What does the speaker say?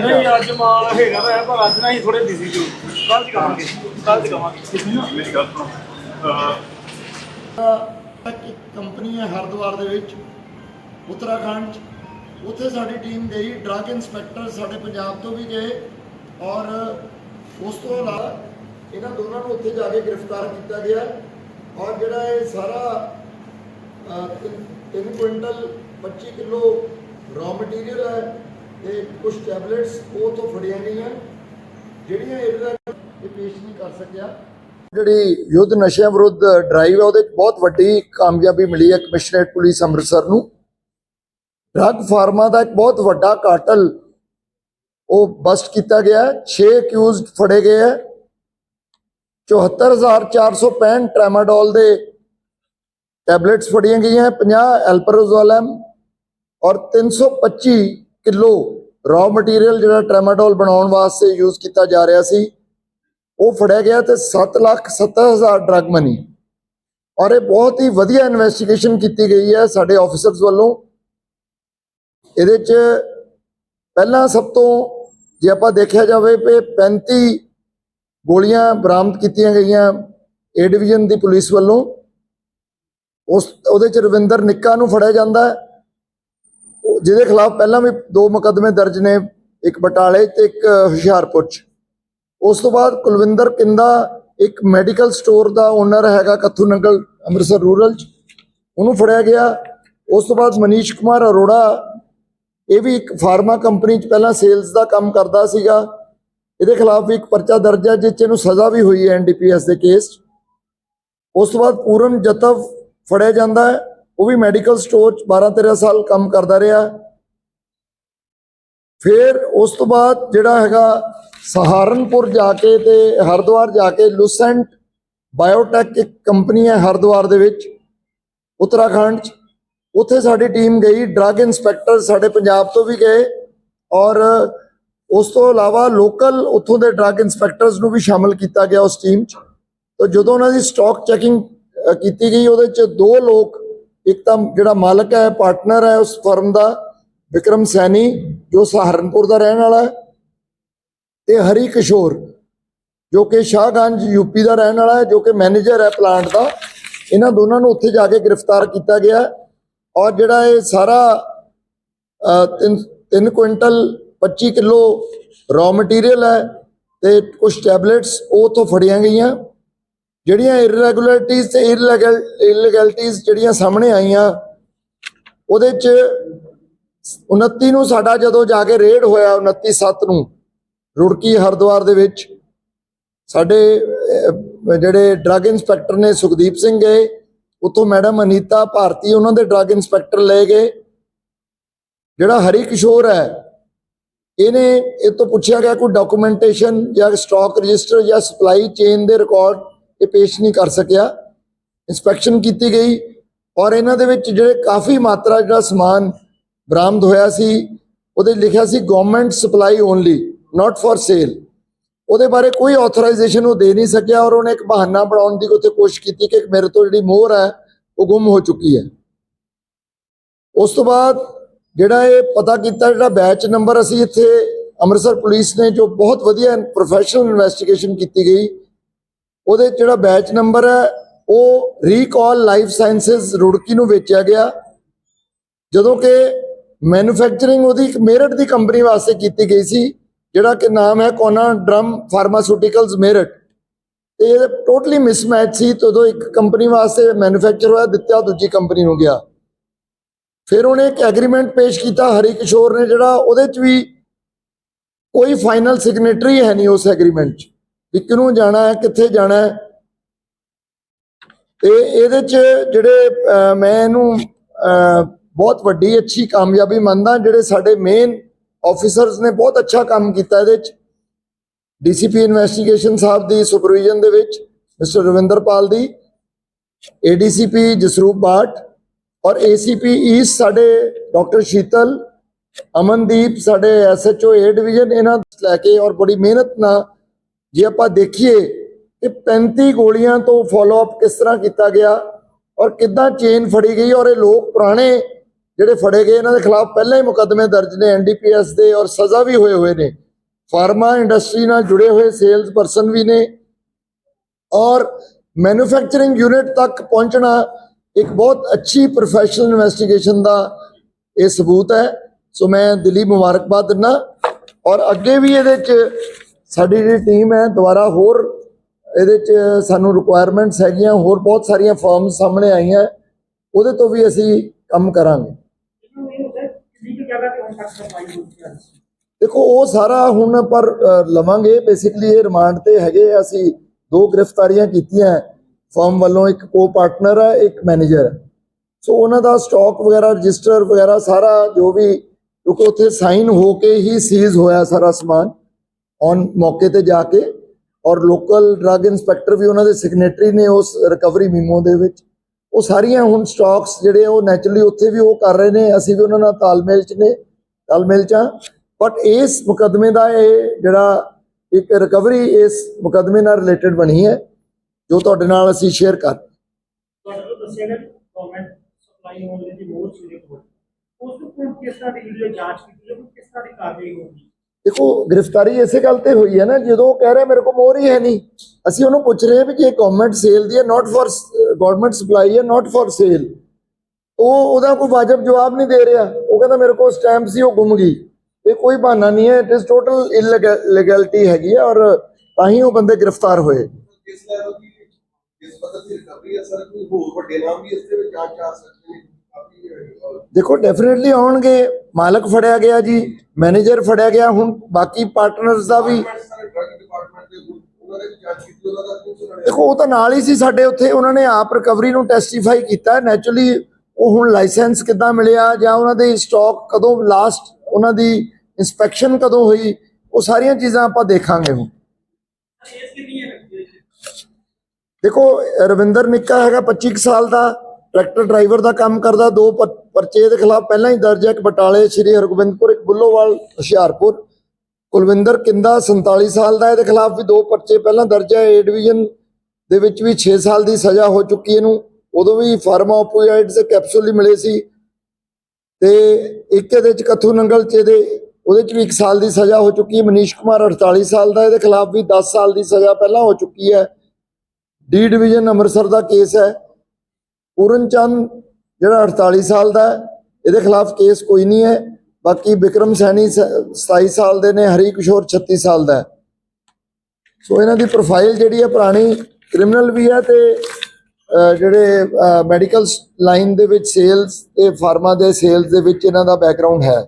ਨਹੀਂ ਅੱਜ ਮਾਲ ਹੈਗਾ ਤਾਂ ਹੈ, ਪਰ ਅੱਜ ਨਾ ਹੀ ਥੋੜੇ ਬਿਜ਼ੀ ਸੀ। ਕੱਲ ਚ ਕਹਾਂਗੇ ਕੱਲ ਚ ਕਹਾਂਗੇ। ਮੇਰੀ ਗੱਲ ਸੁਣੋ। ਅਹ ਇੱਕ ਕੰਪਨੀ ਹੈ ਹਰਿਦੁਆਰ ਦੇ ਵਿੱਚ ਉੱਤਰਾਖੰਡ 'ਚ। ਉੱਥੇ ਸਾਡੀ ਟੀਮ ਗਈ ਡਰੱਗ ਇੰਸਪੈਕਟਰ ਸਾਡੇ ਪੰਜਾਬ ਤੋਂ ਵੀ ਗਏ ਔਰ ਉਸ ਤੋਂ ਇਲਾਵਾ ਇਹਨਾਂ ਦੋਨਾਂ ਨੂੰ ਉੱਥੇ ਜਾ ਕੇ ਗ੍ਰਿਫਤਾਰ ਕੀਤਾ ਗਿਆ ਔਰ ਜਿਹੜਾ ਇਹ ਸਾਰਾ ਅਹ, ਤਿੰਨ- ਤਿੰਨ ਕੁਇੰਟਲ 25 ਕਿਲੋ ਰॉ ਮਟੀਰੀਅਲ ਹੈ ਤੇ ਕੁਝ ਟੈਬਲੇਟਸ ਉਹ ਤੋਂ ਫੜੀਆਂ ਗਈਆਂ। ਜਿਹੜੀਆਂ ਇਹਦਾ ਇਹ ਪੇਸ਼ ਨਹੀਂ ਕਰ ਸਕਿਆ। ਜਿਹੜੀ ਯੁੱਧ ਨਸ਼ਿਆਂ ਵਿਰੁੱਧ ਡਰਾਈਵ ਹੈ, ਉਹਦੇ ਵਿੱਚ ਬਹੁਤ ਵੱਡੀ ਕਾਮਯਾਬੀ ਮਿਲੀ ਹੈ ਕਮਿਸ਼ਨਰੇਟ ਪੁਲਿਸ ਅੰਮ੍ਰਿਤਸਰ ਨੂੰ। ਡਰੱਗ ਫਾਰਮਾ ਦਾ ਇੱਕ ਬਹੁਤ ਵੱਡਾ ਕਾਟਲ ਉਹ ਬਸਟ ਕੀਤਾ ਗਿਆ 6 ਅਕਿਊਜ਼ਡ ਫੜੇ ਗਏ ਹੈ। 74465 ਟ੍ਰੈਮਾਡੋਲ ਦੇ ਟੈਬਲੇਟਸ ਫੜੀਆਂ ਗਈਆਂ 50 ਐਲਪਰੋਜ਼ੋਲਮ ਔਰ 325 ਕਿਲੋ ਰॉ ਮਟੀਰੀਅਲ ਜਿਹੜਾ ਟ੍ਰੈਮਾਡੋਲ ਬਣਾਉਣ ਵਾਸਤੇ ਯੂਜ਼ ਕੀਤਾ ਜਾ ਰਿਹਾ ਸੀ। ਉਹ ਫੜਿਆ ਗਿਆ ਤੇ 7 ਲੱਖ 70 ਹਜ਼ਾਰ ਡਰਗ ਮਨੀ ਔਰ ਇਹ ਬਹੁਤ ਹੀ ਵਧੀਆ ਇਨਵੈਸਟੀਗੇਸ਼ਨ ਕੀਤੀ ਗਈ ਹੈ ਸਾਡੇ ਆਫੀਸਰਸ ਵੱਲੋਂ। ਇਹਦੇ ਚ ਪਹਿਲਾਂ ਸਭ ਤੋਂ ਜੇ ਆਪਾਂ ਦੇਖਿਆ ਜਾਵੇ ਕਿ 35 ਗੋਲੀਆਂ ਬਰਾਮਦ ਕੀਤੀਆਂ ਗਈਆਂ। ਏ ਡਿਵੀਜ਼ਨ ਦੀ ਪੁਲਿਸ ਵੱਲੋਂ ਉਸ ਉਹਦੇ ਚ ਰਵਿੰਦਰ ਨਿੱਕਾ ਨੂੰ ਫੜਿਆ ਜਾਂਦਾ ਜਿਹਦੇ ਖਿਲਾਫ ਪਹਿਲਾਂ ਵੀ ਦੋ ਮੁਕੱਦਮੇ ਦਰਜ ਨੇ, ਇੱਕ ਬਟਾਲੇ ਤੇ ਇੱਕ ਹੁਸ਼ਿਆਰਪੁਰ ਚ। ਉਸ ਤੋਂ ਬਾਅਦ ਕੁਲਵਿੰਦਰ ਕਿੰਦਾ ਇੱਕ ਮੈਡੀਕਲ ਸਟੋਰ ਦਾ ਓਨਰ ਹੈਗਾ ਕੱਥੂ ਨੰਗਲ ਅੰਮ੍ਰਿਤਸਰ ਰੂਰਲ ਚ। ਉਹਨੂੰ ਫੜਿਆ ਗਿਆ। ਉਸ ਤੋਂ ਬਾਅਦ ਮਨੀਸ਼ ਕੁਮਾਰ ਅਰੋੜਾ, ਇਹ ਵੀ ਇੱਕ ਫਾਰਮਾ ਕੰਪਨੀ ਚ ਪਹਿਲਾਂ ਸੇਲਸ ਦਾ ਕੰਮ ਕਰਦਾ ਸੀਗਾ। ਇਹਦੇ ਖਿਲਾਫ ਵੀ ਇੱਕ ਪਰਚਾ ਦਰਜ ਹੈ, ਜਿਸ 'ਚ ਇਹਨੂੰ ਸਜ਼ਾ ਵੀ ਹੋਈ ਹੈ ਐਨਡੀਪੀਐਸ ਦੇ ਕੇਸ 'ਚ। ਉਸ ਤੋਂ ਬਾਅਦ ਪੂਰਨ ਜਤਵ ਫੜਿਆ ਜਾਂਦਾ ਹੈ। ਉਹ ਵੀ ਮੈਡੀਕਲ ਸਟੋਰ ਚ 12 13 ਸਾਲ ਕੰਮ ਕਰਦਾ ਰਿਹਾ। ਫਿਰ ਉਸ ਤੋਂ ਬਾਅਦ ਜਿਹੜਾ ਹੈਗਾ ਸਹਾਰਨਪੁਰ ਜਾ ਕੇ ਤੇ ਹਰਿਦੁਆਰ ਜਾ ਕੇ ਲੂਸੈਂਟ ਬਾਇਓਟੈਕ ਇੱਕ ਕੰਪਨੀ ਹੈ ਹਰਿਦੁਆਰ ਦੇ ਵਿੱਚ, ਉੱਤਰਾਖੰਡ ਚ। ਉੱਥੇ ਸਾਡੀ ਟੀਮ ਗਈ ਡਰੱਗ ਇੰਸਪੈਕਟਰ ਸਾਡੇ ਪੰਜਾਬ ਤੋਂ ਵੀ ਗਏ ਔਰ ਉਸ ਤੋਂ ਇਲਾਵਾ ਲੋਕਲ ਉੱਥੋਂ ਦੇ ਡਰੱਗ ਇੰਸਪੈਕਟਰਸ ਨੂੰ ਵੀ ਸ਼ਾਮਲ ਕੀਤਾ ਗਿਆ ਉਸ ਟੀਮ 'ਚ। ਤਾਂ ਜਦੋਂ ਉਹਨਾਂ ਦੀ ਸਟਾਕ ਚੈਕਿੰਗ ਕੀਤੀ ਗਈ। ਉਹਦੇ 'ਚ ਦੋ ਲੋਕ ਇੱਕ ਤਾਂ ਜਿਹੜਾ ਮਾਲਕ ਹੈ ਪਾਰਟਨਰ ਹੈ ਉਸ ਫਰਮ ਦਾ ਵਿਕਰਮ ਸੈਣੀ ਜੋ ਸਹਾਰਨਪੁਰ ਦਾ ਰਹਿਣ ਵਾਲਾ ਹੈ ਤੇ ਹਰੀ ਕਿਸ਼ੋਰ ਜੋ ਕਿ ਸ਼ਾਹਗੰਜ ਯੂਪੀ ਦਾ ਰਹਿਣ ਵਾਲਾ ਹੈ ਜੋ ਕਿ ਮੈਨੇਜਰ ਹੈ ਪਲਾਂਟ ਦਾ। ਇਹਨਾਂ ਦੋਨਾਂ ਨੂੰ ਉੱਥੇ ਜਾ ਕੇ ਗ੍ਰਿਫਤਾਰ ਕੀਤਾ ਗਿਆ। ਔਰ ਜਿਹੜਾ ਇਹ ਸਾਰਾ ਅ, ਤਿੰਨ ਤਿੰਨ ਕੁਇੰਟਲ 25 ਕਿਲੋ ਰॉ ਮਟੀਰੀਅਲ ਹੈ ਤੇ ਕੁਝ ਟੈਬਲੇਟਸ ਉਹ ਤੋਂ ਫੜੀਆਂ ਗਈਆਂ। ਜਿਹੜੀਆਂ ਇਰੈਗੂਲਰਿਟੀਜ਼ ਤੇ ਇਲੈਗੈਲਿਟੀਜ਼ ਜਿਹੜੀਆਂ ਸਾਹਮਣੇ ਆਈਆਂ, ਉਹਦੇ ਚ 29 ਨੂੰ ਸਾਡਾ ਜਦੋਂ ਜਾ ਕੇ ਰੇਡ ਹੋਇਆ 29 7 ਨੂੰ, ਰੁੜਕੀ ਹਰਿਦੁਆਰ ਦੇ ਵਿੱਚ, ਸਾਡੇ ਜਿਹੜੇ ਡਰੱਗ ਇੰਸਪੈਕਟਰ ਨੇ ਸੁਖਦੀਪ ਸਿੰਘ ਗਏ, ਉੱਥੋਂ ਮੈਡਮ ਅਨੀਤਾ ਭਾਰਤੀ, ਉਹਨਾਂ ਦੇ ਡਰੱਗ ਇੰਸਪੈਕਟਰ ਲੈ ਗਏ। ਜਿਹੜਾ ਹਰੀ ਕਿਸ਼ੋਰ ਹੈ, ਇਹਨੇ ਇਹ ਤੋਂ ਪੁੱਛਿਆ ਗਿਆ ਕੋਈ ਡਾਕੂਮੈਂਟੇਸ਼ਨ ਜਾਂ ਸਟਾਕ ਰਜਿਸਟਰ ਜਾਂ ਸਪਲਾਈ ਚੇਨ ਦੇ ਰਿਕਾਰਡ ਇਹ ਪੇਸ਼ ਨਹੀਂ ਕਰ ਸਕਿਆ। ਇਨਸਪੈਕਸ਼ਨ ਕੀਤੀ ਗਈ ਔਰ ਇਹਨਾਂ ਦੇ ਵਿੱਚ ਜਿਹੜੇ ਕਾਫੀ ਮਾਤਰਾ ਜਿਹੜਾ ਸਮਾਨ ਬਰਾਮਦ ਹੋਇਆ ਸੀ, ਉਹਦੇ ਲਿਖਿਆ ਸੀ government supply only not for sale ਉਹਦੇ ਬਾਰੇ ਕੋਈ ਆਥੋਰਾਈਜੇਸ਼ਨ ਉਹ ਦੇ ਨਹੀਂ ਸਕਿਆ ਔਰ ਉਹਨੇ ਇੱਕ ਬਹਾਨਾ ਬਣਾਉਣ ਦੀ ਉੱਥੇ ਕੋਸ਼ਿਸ਼ ਕੀਤੀ ਕਿ ਮੇਰੇ ਤੋਂ ਜਿਹੜੀ ਮੋਹਰ ਹੈ, ਉਹ ਗੁੰਮ ਹੋ ਚੁੱਕੀ ਹੈ। ਉਸ ਤੋਂ ਬਾਅਦ ਜਿਹੜਾ ਇਹ ਪਤਾ ਕੀਤਾ ਜਿਹੜਾ ਬੈਚ ਨੰਬਰ ਅਸੀਂ ਇੱਥੇ ਅੰਮ੍ਰਿਤਸਰ ਪੁਲਿਸ ਨੇ ਜੋ ਬਹੁਤ ਵਧੀਆ ਪ੍ਰੋਫੈਸ਼ਨਲ ਇਨਵੈਸਟੀਗੇਸ਼ਨ ਕੀਤੀ ਗਈ ਉਹਦੇ ਜਿਹੜਾ ਬੈਚ ਨੰਬਰ ਹੈ, ਉਹ ਰੀਕਾਲ ਲਾਈਫ ਸਾਇੰਸਸ ਰੁੜਕੀ ਨੂੰ ਵੇਚਿਆ ਗਿਆ। ਜਦੋਂ ਕਿ ਮੈਨੂਫੈਕਚਰਿੰਗ ਉਹਦੀ ਇੱਕ ਮੇਰਠ ਦੀ ਕੰਪਨੀ ਵਾਸਤੇ ਕੀਤੀ ਗਈ ਸੀ, ਜਿਹੜਾ ਕਿ ਨਾਮ ਹੈ ਕੋਨਾ ਡਰਮ ਫਾਰਮਾਸਿਊਟੀਕਲਸ ਮੇਰਠ ਤੇ ਇਹ ਟੋਟਲੀ ਮਿਸਮੈਚ ਸੀ, ਤੇ ਉਦੋਂ ਇੱਕ ਕੰਪਨੀ ਵਾਸਤੇ ਮੈਨੂਫੈਕਚਰ ਹੋਇਆ, ਦਿੱਤਾ, ਦੂਜੀ ਕੰਪਨੀ ਨੂੰ ਗਿਆ। ਫਿਰ ਉਹਨੇ ਇੱਕ ਐਗਰੀਮੈਂਟ ਪੇਸ਼ ਕੀਤਾ ਹਰੀ ਕਿਸ਼ੋਰ ਨੇ, ਜਿਹੜਾ ਉਹਦੇ ਚ ਵੀ ਕੋਈ ਫਾਈਨਲ ਸਿਗਨੇਟਰੀ ਹੈ ਨਹੀਂ ਉਸ ਐਗਰੀਮੈਂਟ 'ਚ। ਵੀ ਕਿਹਨੂੰ ਜਾਣਾ ਹੈ, ਕਿੱਥੇ ਜਾਣਾ ਹੈ। ਤੇ ਇਹਦੇ 'ਚ ਜਿਹੜੇ ਮੈਂ ਇਹਨੂੰ ਬਹੁਤ ਵੱਡੀ ਅੱਛੀ ਕਾਮਯਾਬੀ ਮੰਨਦਾ, ਜਿਹੜੇ ਸਾਡੇ ਮੇਨ ਆਫੀਸਰਸ ਨੇ ਬਹੁਤ ਅੱਛਾ ਕੰਮ ਕੀਤਾ ਇਹਦੇ 'ਚ। ਡੀਸੀਪੀ ਇਨਵੈਸਟੀਗੇਸ਼ਨ ਸਾਹਿਬ ਦੀ ਸੁਪਰਵੀਜ਼ਨ ਦੇ ਵਿੱਚ, ਮਿਸਟਰ ਰਵਿੰਦਰਪਾਲ ਦੀ ਏਡੀਸੀਪੀ ਜਸਰੂਪ ਬਾਟ, ਔਰ ਏਸੀਪੀ ਈਸਟ ਸਾਡੇ ਡਾਕਟਰ ਸ਼ੀਤਲ, ਅਮਨਦੀਪ ਸਾਡੇ ਐਸਐਚਓ ਏ ਡਿਵੀਜ਼ਨ ਇਹਨਾਂ ਲੈ ਕੇ ਔਰ ਬੜੀ ਮਿਹਨਤ ਨਾਲ ਜੇ ਆਪਾਂ ਦੇਖੀਏ ਕਿ 35 ਗੋਲੀਆਂ ਤੋਂ ਫਾਲੋ ਅਪ ਕਿਸ ਤਰ੍ਹਾਂ ਕੀਤਾ ਗਿਆ ਔਰ ਕਿੱਦਾਂ ਚੇਨ ਫੜੀ ਗਈ ਔਰ ਇਹ ਲੋਕ ਪੁਰਾਣੇ ਜਿਹੜੇ ਫੜੇ ਗਏ, ਇਹਨਾਂ ਦੇ ਖਿਲਾਫ ਪਹਿਲਾਂ ਹੀ ਮੁਕੱਦਮੇ ਦਰਜ ਨੇ ਐਨਡੀਪੀਐਸ ਦੇ ਔਰ ਸਜ਼ਾ ਵੀ ਹੋਏ ਹੋਏ ਨੇ। ਫਾਰਮਾ ਇੰਡਸਟਰੀ ਨਾਲ ਜੁੜੇ ਹੋਏ ਸੇਲਸ ਪਰਸਨ ਵੀ ਨੇ ਔਰ ਮੈਨੂਫੈਕਚਰਿੰਗ ਯੂਨਿਟ ਤੱਕ ਪਹੁੰਚਣਾ ਇੱਕ ਬਹੁਤ ਅੱਛੀ ਪ੍ਰੋਫੈਸ਼ਨਲ ਇਨਵੈਸਟੀਗੇਸ਼ਨ ਦਾ ਇਹ ਸਬੂਤ ਹੈ। ਸੋ ਮੈਂ ਦਿੱਲੀ ਮੁਬਾਰਕਬਾਦ ਦਿੰਦਾ ਔਰ ਅੱਗੇ ਵੀ ਇਹਦੇ ਚ ਸਾਡੀ ਜਿਹੜੀ ਟੀਮ ਹੈ ਦੁਬਾਰਾ ਹੋਰ ਇਹਦੇ ਚ ਸਾਨੂੰ ਰਿਕੁਆਇਰਮੈਂਟਸ ਹੈਗੀਆਂ, ਹੋਰ ਬਹੁਤ ਸਾਰੀਆਂ ਫਰਮਸ ਸਾਹਮਣੇ ਆਈਆਂ। ਉਹਦੇ ਤੋਂ ਵੀ ਅਸੀਂ ਕੰਮ ਕਰਾਂਗੇ। ਦੇਖੋ, ਉਹ ਸਾਰਾ ਹੁਣ ਪਰ ਲਵਾਂਗੇ। ਬੇਸਿਕਲੀ ਇਹ ਰਿਮਾਂਡ ਤੇ ਹੈਗੇ ਅਸੀਂ ਦੋ ਗ੍ਰਿਫਤਾਰੀਆਂ ਕੀਤੀਆਂ। ਫਰਮ ਵੱਲੋਂ ਇੱਕ ਕੋ ਪਾਰਟਨਰ ਹੈ ਇੱਕ ਮੈਨੇਜਰ ਹੈ ਸੋ ਉਹਨਾਂ ਦਾ ਸਟਾਕ ਵਗੈਰਾ ਰਜਿਸਟਰ ਵਗੈਰਾ ਸਾਰਾ ਜੋ ਵੀ, ਕਿਉਂਕਿ ਉੱਥੇ ਸਾਈਨ ਹੋ ਕੇ ਹੀ ਸੀਜ਼ ਹੋਇਆ ਸਾਰਾ ਸਮਾਨ। ਔਨ ਮੌਕੇ ਤੇ ਜਾ ਕੇ ਔਰ ਲੋਕਲ ਡਰੱਗ ਇਨਸਪੈਕਟਰ ਵੀ ਉਹਨਾਂ ਦੇ ਸਿਗਨੇਟਰੀ ਨੇ ਉਸ ਰਿਕਵਰੀ ਮੀਮੋ ਦੇ ਵਿੱਚ। ਉਹ ਸਾਰੀਆਂ ਹੁਣ ਸਟਾਕਸ ਜਿਹੜੇ ਉਹ ਨੈਚੁਰਲੀ ਉੱਥੇ ਵੀ ਉਹ ਕਰ ਰਹੇ ਨੇ, ਅਸੀਂ ਵੀ ਉਹਨਾਂ ਨਾਲ ਤਾਲਮੇਲ ਚ ਨੇ, ਤਾਲਮੇਲ ਚ ਬਟ ਇਸ ਮੁਕੱਦਮੇ ਦਾ ਇਹ ਜਿਹੜਾ ਇੱਕ ਰਿਕਵਰੀ ਇਸ ਮੁਕੱਦਮੇ ਨਾਲ ਰਿਲੇਟਡ ਬਣੀ ਹੈ, ਜੋ ਤੁਹਾਡੇ ਨਾਲ ਅਸੀਂ ਸ਼ੇਅਰ ਕਰ ਤੁਹਾਡੇ ਦੱਸਿਆ ਗਿਆ ਗਵਰਨਮੈਂਟ ਸਪਲਾਈ ਹੋਣ ਦੀ ਮੋਰ ਸੀਰੀਅਸ ਹੋ ਉਸ ਨੂੰ ਕਿਸ ਤਰ੍ਹਾਂ ਦੀ ਜਿਹੜੀ ਜਾਂਚ ਕੀਤੀ ਜਾਊਗੀ ਕਿਸ ਤਰ੍ਹਾਂ ਦੀ ਕਾਰਵਾਈ ਹੋਊਗੀ? ਦੇਖੋ, ਗ੍ਰਿਫਤਾਰੀ ਇਸੇ ਗੱਲ ਤੇ ਹੋਈ ਹੈ ਨਾ, ਜਦੋਂ ਕਹਿ ਰਿਹਾ ਮੇਰੇ ਕੋਲ ਮੋਹਰ ਹੀ ਹੈ ਨਹੀਂ। ਅਸੀਂ ਉਹਨੂੰ ਪੁੱਛ ਰਹੇ ਹਾਂ ਵੀ ਕਿ ਗਵਰਨਮੈਂਟ ਸੇਲ ਦੀ ਹੈ ਨਾਟ ਫॉर ਗਵਰਨਮੈਂਟ ਸਪਲਾਈ ਹੈ ਨਾਟ ਫॉर ਸੇਲ ਉਹ, ਉਹਦਾ ਕੋਈ ਵਾਜਬ ਜਵਾਬ ਨਹੀਂ ਦੇ ਰਿਹਾ। ਉਹ ਕਹਿੰਦਾ ਮੇਰੇ ਕੋਲ ਸਟੈਂਪ ਸੀ, ਉਹ ਗੁੰਮ ਗਈ। ਇਹ ਕੋਈ ਬਹਾਨਾ ਨਹੀਂ ਹੈ ਇਟ ਇਜ਼ ਟੋਟਲ ਇਲੀਗੈਲਿਟੀ ਹੈਗੀ ਹੈ ਔਰ ਤਾਂ ਹੀ ਉਹ ਬੰਦੇ ਗ੍ਰਿਫਤਾਰ ਹੋਏ। ਇਸ ਲੈਵਲ ਦੀ ਇਸ ਪੱਧਰ ਦੀ ਰਿਕਵਰੀ ਹੈ, ਸਰ? ਕੋਈ ਹੋਰ ਵੱਡੇ ਨਾਮ ਵੀ ਇਸ ਦੇ ਵਿੱਚ ਜਾਂਚ ਆ ਸਕਦੇ ਨੇ? ਦੇਖੋ ਡੈਫੀਨਿਟਲੀ ਆਉਣਗੇ। ਮਾਲਕ ਫੜਿਆ ਗਿਆ ਜੀ ਮੈਨੇਜਰ ਫੜਿਆ ਗਿਆ, ਹੁਣ ਬਾਕੀ ਪਾਰਟਨਰਸ ਦਾ ਵੀ ਦੇਖੋ, ਉਹ ਤਾਂ ਨਾਲ ਹੀ ਸੀ ਸਾਡੇ ਉੱਥੇ, ਉਹਨਾਂ ਨੇ ਆਪ ਰਿਕਵਰੀ ਨੂੰ ਟੈਸਟੀਫਾਈ ਕੀਤਾ। ਨੈਚੁਰਲੀ ਉਹ ਹੁਣ ਲਾਇਸੈਂਸ ਕਿੱਦਾਂ ਮਿਲਿਆ, ਜਾਂ ਉਹਨਾਂ ਦੇ ਸਟਾਕ ਕਦੋਂ ਲਾਸਟ ਉਹਨਾਂ ਦੀ ਇਨਸਪੈਕਸ਼ਨ ਕਦੋਂ ਹੋਈ, ਉਹ ਸਾਰੀਆਂ ਚੀਜ਼ਾਂ ਆਪਾਂ ਦੇਖਾਂਗੇ ਹੁਣ। ਦੇਖੋ, ਰਵਿੰਦਰ ਨਿੱਕਾ ਹੈਗਾ 25 ਕੁ ਸਾਲ ਦਾ। ਟਰੈਕਟਰ ਡਰਾਈਵਰ ਦਾ ਕੰਮ ਕਰਦਾ, ਦੋ ਪ- ਪਰਚੇ ਦੇ ਖਿਲਾਫ ਪਹਿਲਾਂ ਹੀ ਦਰਜ ਹੈ ਇੱਕ ਬਟਾਲੇ, ਸ਼੍ਰੀ ਹਰਗੋਬਿੰਦਪੁਰ, ਇੱਕ ਬੁੱਲੋਵਾਲ, ਹੁਸ਼ਿਆਰਪੁਰ। ਕੁਲਵਿੰਦਰ ਕਿੰਦਾ 47 ਸਾਲ ਦਾ ਇਹਦੇ ਖਿਲਾਫ ਵੀ ਦੋ ਪਰਚੇ ਪਹਿਲਾਂ ਦਰਜ ਹੈ ਏ ਡਿਵੀਜ਼ਨ ਦੇ ਵਿੱਚ ਵੀ 6 ਸਾਲ ਦੀ ਸਜ਼ਾ ਹੋ ਚੁੱਕੀ ਇਹਨੂੰ। ਉਦੋਂ ਵੀ ਫਾਰਮਾ ਓਪੀਆਇਡਸ ਦੇ ਕੈਪਸੂਲ ਹੀ ਮਿਲੇ ਸੀ। ਤੇ ਇੱਕ ਇਹਦੇ ਚ ਕਥੂ ਨੰਗਲ ਚ ਇਹਦੇ, ਉਹਦੇ ਚ ਵੀ 1 ਸਾਲ ਦੀ ਸਜ਼ਾ ਹੋ ਚੁੱਕੀ ਹੈ। ਮਨੀਸ਼ ਕੁਮਾਰ 48 ਸਾਲ ਦਾ ਇਹਦੇ ਖਿਲਾਫ ਵੀ 10 ਸਾਲ ਦੀ ਸਜ਼ਾ ਪਹਿਲਾਂ ਹੋ ਚੁੱਕੀ ਹੈ। ਡੀ ਡਿਵੀਜ਼ਨ ਅੰਮ੍ਰਿਤਸਰ ਦਾ ਕੇਸ ਹੈ। ਪੂਰਨ ਚੰਦ, ਜਿਹੜਾ 48 ਸਾਲ ਦਾ ਇਹਦੇ ਖਿਲਾਫ ਕੇਸ ਕੋਈ ਨਹੀਂ ਹੈ। ਬਾਕੀ ਵਿਕਰਮ ਸੈਣੀ ਸ- 27 ਸਾਲ ਦੇ ਨੇ, ਹਰੀ ਕਿਸ਼ੋਰ 36 ਸਾਲ ਦਾ ਸੋ ਇਹਨਾਂ ਦੀ ਪ੍ਰੋਫਾਈਲ ਜਿਹੜੀ ਹੈ, ਪੁਰਾਣੀ ਕ੍ਰਿਮੀਨਲ ਵੀ ਹੈ ਤੇ ਜਿਹੜੇ ਮੈਡੀਕਲ ਲਾਈਨ ਦੇ ਵਿੱਚ ਸੇਲਸ ਤੇ ਫਾਰਮਾ ਦੇ ਸੇਲਸ ਦੇ ਵਿੱਚ ਇਹਨਾਂ ਦਾ ਬੈਕਗ੍ਰਾਉਂਡ ਹੈ।